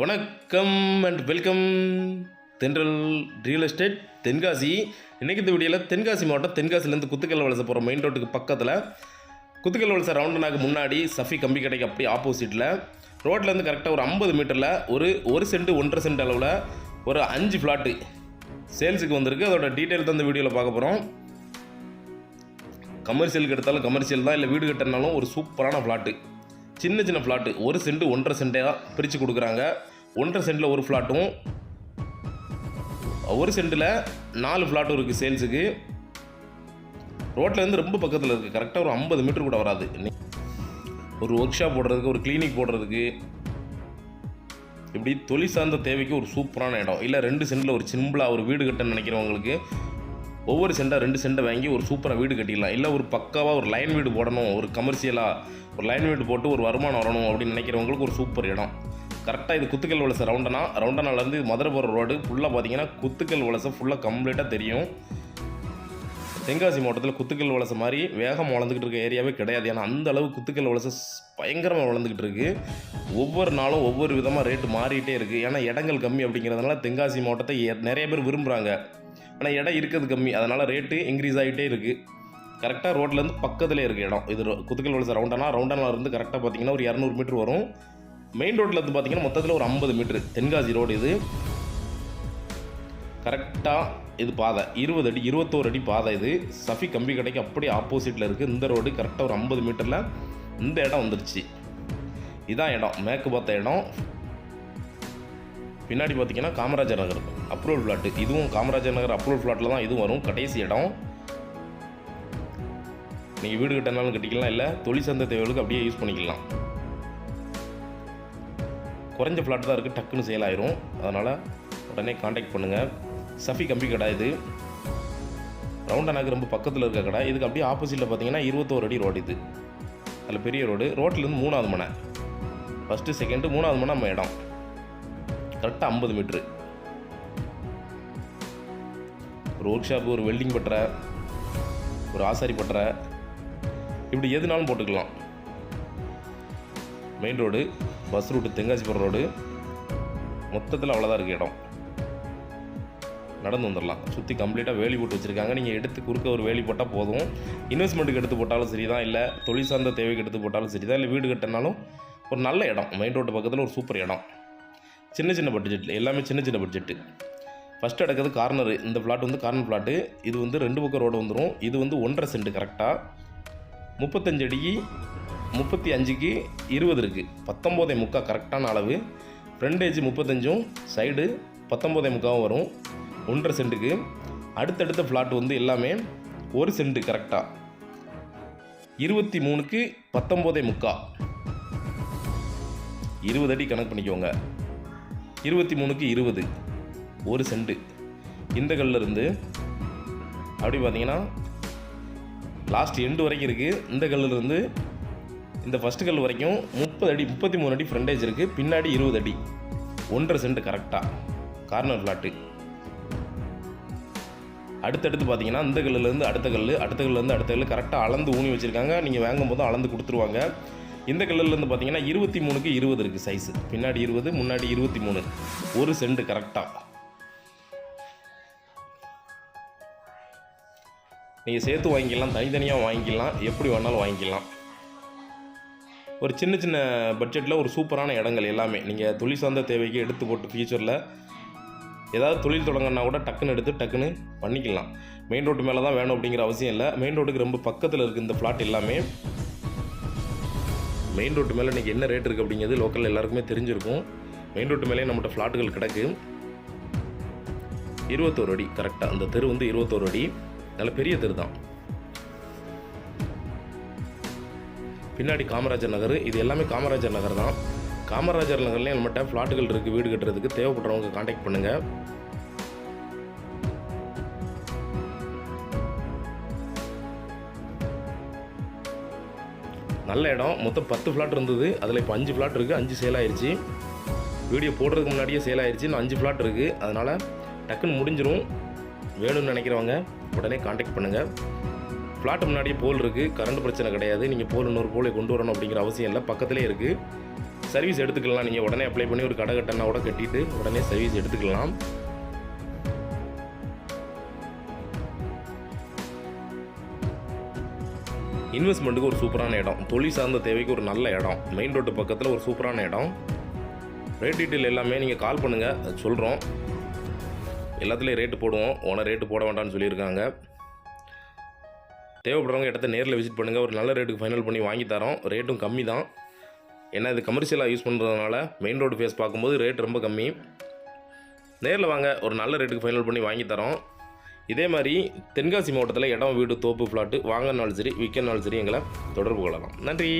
வணக்கம் and welcome Thendral real estate Tenkasi. இன்றைக்கு இந்த வீடியோவில் தென்காசி மாவட்டம் தென்காசிலேருந்து குத்துக்கல் வலசை போகிற மெயின் ரோட்டுக்கு பக்கத்தில் குத்துக்கல் வலசை ரவுண்டனாக்கு முன்னாடி சஃபி கம்பி கடைக்கு அப்படியே ஆப்போசிட்டில் ரோட்லேருந்து கரெக்டாக ஒரு ஐம்பது மீட்டரில் ஒரு ஒரு சென்ட் ஒன்றரை சென்ட் அளவில் ஒரு அஞ்சு ஃப்ளாட்டு சேல்ஸுக்கு வந்திருக்கு. அதோட டீட்டெயில் தான் இந்த வீடியோவில் பார்க்க போகிறோம் கமர்ஷியலுக்கு எடுத்தாலும் கமர்ஷியல் தான் இல்லை வீடு கட்டினாலும் ஒரு சூப்பரான ஃப்ளாட்டு சின்ன சின்ன ஃப்ளாட்டு ஒரு சென்ட் ஒன்றரை சென்ட்டாக பிரித்து கொடுக்குறாங்க. ஒன்றரை சென்ட்டில் ஒரு ஃப்ளாட்டும் ஒரு சென்ட்டில் நாலு ஃப்ளாட்டும் இருக்குது சேல்ஸுக்கு ரோட்லேருந்து ரொம்ப பக்கத்தில் இருக்குது கரெக்டாக ஒரு ஐம்பது மீட்டர் கூட வராது. ஒரு ஒர்க் ஷாப் போடுறதுக்கு ஒரு கிளினிக் போடுறதுக்கு இப்படி தொழில் சார்ந்த தேவைக்கு ஒரு சூப்பரான இடம். இல்லை ரெண்டு சென்டில் ஒரு சிம்பிளாக ஒரு வீடு கட்ட நினைக்கிறவங்களுக்கு ஒவ்வொரு சென்டாக ரெண்டு சென்டை வாங்கி ஒரு சூப்பராக வீடு கட்டிடலாம். இல்லை ஒரு பக்காவாக ஒரு லைன் வீடு போடணும் ஒரு கமர்ஷியலாக ஒரு லைன் வீடு போட்டு ஒரு வருமானம் வரணும் அப்படின்னு நினைக்கிறவங்களுக்கு ஒரு சூப்பர் இடம். கரெக்டாக இது குத்துக்கல் வலசை ரவுண்டனா ரவுண்டனாலேருந்து மதுரை போகிற ரோடு ஃபுல்லாக பார்த்தீங்கன்னா குத்துக்கல் வலசை ஃபுல்லாக கம்ப்ளீட்டாக தெரியும். தென்காசி மாவட்டத்தில் குத்துக்கல் வலசை மாதிரி வேகம் வளர்ந்துக்கிட்டு இருக்க ஏரியாவே கிடையாது. ஏன்னா அந்த அளவு குத்துக்கல் வலசை பயங்கரமாக வளர்ந்துக்கிட்டு இருக்குது ஒவ்வொரு நாளும் ஒவ்வொரு விதமாக ரேட்டு மாறிட்டே இருக்குது ஏன்னா இடங்கள் கம்மி அப்படிங்கிறதுனால தென்காசி மாவட்டத்தை நிறைய பேர் விரும்புகிறாங்க ஆனால் இடம் இருக்கிறது கம்மி. அதனால் ரேட்டு இன்க்ரீஸ் ஆகிட்டே இருக்குது கரெக்டாக ரோட்லேருந்து பக்கத்துலேயே இருக்குது இடம். இது குத்துக்கல் வலசை ரவுண்டானா ரவுண்டனால இருந்து கரெக்டாக பார்த்தீங்கன்னா ஒரு இரநூறு மீட்ரு வரும். மெயின் ரோட்லேருந்து பார்த்தீங்கன்னா மொத்தத்தில் ஒரு ஐம்பது மீட்ரு தென்காசி ரோடு இது. கரெக்டாக இது பாதை. இருபது அடி இருபத்தோரு அடி பாதை இது. சஃபி கம்பி கடைக்கு அப்படியே ஆப்போசிட்டில் இருக்குது இந்த ரோடு கரெக்டாக ஒரு ஐம்பது மீட்டரில் இந்த இடம் வந்துருச்சு. இதான் இடம். மேற்கு பார்த்த இடம். பின்னாடி பார்த்தீங்கன்னா காமராஜர் நகர். அப்ரூவல் ஃப்ளாட்டு இதுவும் காமராஜர் நகர் அப்ரூவல் ஃப்ளாட்டில் தான் இதுவும் வரும். கடைசி இடம். நீங்கள் வீடு கட்டினாலும் கட்டிக்கலாம். இல்லை தொழிற்சந்த தேவைகளுக்கு அப்படியே யூஸ் பண்ணிக்கலாம். குறைஞ்ச ஃப்ளாட் தான் இருக்குது டக்குன்னு சேல் ஆயிரும். அதனால் உடனே காண்டாக்ட் பண்ணுங்கள் சஃபி கம்பி கடை இது. ரவுண்டனாக்கு ரொம்ப பக்கத்தில் இருக்க கடை. இதுக்கு அப்படியே ஆப்போசிட்டில் பார்த்தீங்கன்னா இருபத்தோரு அடி ரோடு இது. அதில் பெரிய ரோடு ரோட்டிலேருந்து மூணாவது மனை. ஃபஸ்ட்டு செகண்டு மூணாவது மனை நம்ம இடம். கரெக்டாக ஐம்பது மீட்ரு. ஒரு ஒர்க் ஷாப்பு ஒரு வெல்டிங் பட்டறை ஒரு ஆசாரி பட்டறை இப்படி எதுனாலும் போட்டுக்கலாம். Main road bus route Thengasipuram road மொத்தத்தில் அவ்வளோதான் இருக்குது இடம். நடந்து வந்துடலாம் சுற்றி கம்ப்ளீட்டாக வேலி போட்டு வச்சுருக்காங்க. நீங்கள் எடுத்து குறுக்க ஒரு வேலி போட்டால் போதும். இன்வெஸ்ட்மெண்ட்டுக்கு எடுத்து போட்டாலும் சரி தான் இல்லை தொழில் சார்ந்த தேவைக்கு எடுத்து போட்டாலும் சரி தான் இல்லை வீடு கட்டினாலும் ஒரு நல்ல இடம். மெயின் ரோட்டு பக்கத்தில் ஒரு சூப்பர் இடம். சின்ன சின்ன பட்ஜெட்டில் எல்லாமே சின்ன சின்ன பட்ஜெட்டு ஃபஸ்ட்டு எடுக்கிறது கார்னரு இந்த ஃப்ளாட் வந்து கார்னர் ஃப்ளாட்டு இது வந்து ரெண்டு பக்கம் ரோடு வந்துடும் இது வந்து ஒன்றரை சென்ட் கரெக்டாக முப்பத்தஞ்சு அடிக்கு முப்பத்தி அஞ்சுக்கு இருபது இருக்குது பத்தொம்போதே முக்கா கரெக்டான அளவு. ஃப்ரண்டேஜ் முப்பத்தஞ்சும் சைடு பத்தொம்போதே முக்காவும் வரும். ஒன்றரை சென்ட்டுக்கு அடுத்தடுத்த ஃப்ளாட் வந்து எல்லாமே ஒரு சென்ட் கரெக்டாக இருபத்தி மூணுக்கு பத்தொம்போதே முக்கா. இருபது அடி கணக்கு பண்ணிக்கோங்க. இருபத்தி மூணுக்கு இருபது. ஒரு சென்ட்டு இந்த கல்லிருந்து அப்படி பார்த்தீங்கன்னா லாஸ்ட் எண்டு வரைக்கும் இருக்குது இந்த கல்லிருந்து இந்த ஃபஸ்ட்டு கல் வரைக்கும் முப்பது அடி முப்பத்தி மூணு அடி ஃப்ரண்டேஜ் இருக்குது பின்னாடி இருபது அடி. ஒன்றரை சென்ட் கரெக்டாக கார்னர் ஃப்ளாட்டு அடுத்தடுத்து பார்த்தீங்கன்னா இந்த கல்லுலேருந்து அடுத்த கல் அடுத்த கல்லேருந்து அடுத்த கல் கரெக்டாக அளந்து ஊனி வச்சுருக்காங்க. நீங்கள் வாங்கும் போதும் அளந்து கொடுத்துருவாங்க. இந்த கல்லர்லேருந்து பார்த்தீங்கன்னா இருபத்தி மூணுக்கு இருபது இருக்குது சைஸு பின்னாடி இருபது முன்னாடி இருபத்தி மூணு. ஒரு செண்டு கரெக்டாக நீங்கள் சேர்த்து வாங்கிக்கலாம் தனித்தனியாக வாங்கிக்கலாம் எப்படி வேணாலும் வாங்கிக்கலாம். ஒரு சின்ன சின்ன பட்ஜெட்டில் ஒரு சூப்பரான இடங்கள் எல்லாமே. நீங்கள் தொழில் சார்ந்த தேவைக்கு எடுத்து போட்டு ஃபியூச்சரில் ஏதாவது தொழில் தொடங்கினா கூட டக்குன்னு எடுத்து டக்குன்னு பண்ணிக்கலாம். மெயின் ரோட்டு மேலே தான் வேணும் அப்படிங்கிற அவசியம் இல்லை. மெயின் ரோட்டுக்கு ரொம்ப பக்கத்தில் இருக்குது இந்த ஃப்ளாட் எல்லாமே. மெயின் ரோட்டு மேலே இன்றைக்கி என்ன ரேட் இருக்குது அப்படிங்கிறது லோக்கல் எல்லாருக்குமே தெரிஞ்சிருக்கும். மெயின் ரோட்டு மேலே நம்மகிட்ட ஃப்ளாட்டுகள் கிடக்கு. இருபத்தோரு அடி கரெக்டாக அந்த தெரு வந்து இருபத்தோரு அடி. நல்ல பெரிய தெரு தான். பின்னாடி காமராஜர் நகர். இது எல்லாமே காமராஜர் நகர் தான். காமராஜர் நகர்லேயும் நம்மகிட்ட ஃப்ளாட்டுகள் இருக்குது வீடு கட்டுறதுக்கு. தேவைப்படுறவங்க காண்டாக்ட் பண்ணுங்கள் நல்ல இடம். மொத்தம் பத்து ஃப்ளாட் இருந்தது. அதில் இப்போ அஞ்சு ஃப்ளாட் இருக்குது அஞ்சு சேல் ஆயிடுச்சு வீடியோ போடுறதுக்கு முன்னாடியே சேல் ஆயிடுச்சு இன்னும் அஞ்சு ஃப்ளாட் இருக்குது அதனால் டக்குன்னு முடிஞ்சிடும் வேணும்னு நினைக்கிறவங்க உடனே காண்டாக்ட் பண்ணுங்கள் ஃப்ளாட்டு முன்னாடியே போல் இருக்குது கரண்ட் பிரச்சனை கிடையாது. நீங்கள் போல் இன்னொரு போலை கொண்டு வரணும் அப்படிங்கிற அவசியம் இல்லை. பக்கத்துலேயே இருக்குது சர்வீஸ் எடுத்துக்கலாம். நீங்கள் உடனே அப்ளை பண்ணி ஒரு கடை கட்டணா கூட கட்டிட்டு உடனே சர்வீஸ் எடுத்துக்கலாம். இன்வெஸ்ட்மெண்ட்டுக்கு ஒரு சூப்பரான இடம். தொழில் சார்ந்த தேவைக்கு ஒரு நல்ல இடம். மெயின் ரோட்டு பக்கத்தில் ஒரு சூப்பரான இடம். ரேட் டீட்டெயில் எல்லாமே நீங்கள் கால் பண்ணுங்கள் சொல்கிறோம் எல்லாத்துலேயும் ரேட்டு போடுவோம். ஓனர் ரேட்டு போட வேண்டாம்னு சொல்லியிருக்காங்க. தேவைப்படுறவங்க இடத்த நேரில் விசிட் பண்ணுங்கள் ஒரு நல்ல ரேட்டுக்கு ஃபைனல் பண்ணி வாங்கி தரோம். ரேட்டும் கம்மி தான். ஏன்னா இது கமர்ஷியலாக யூஸ் பண்ணுறதுனால மெயின் ரோடு ஃபேஸ் பார்க்கும்போது ரேட் ரொம்ப கம்மி. நேரில் வாங்க. ஒரு நல்ல ரேட்டுக்கு ஃபைனல் பண்ணி வாங்கி தரோம். இதே மாதிரி தென்காசி மாவட்டத்தில் இடம் வீடு தோப்பு ஃப்ளாட்டு வாங்கினாலும் சரி விற்கனாலும் சரி எங்களை தொடர்பு கொள்ளலாம். நன்றி.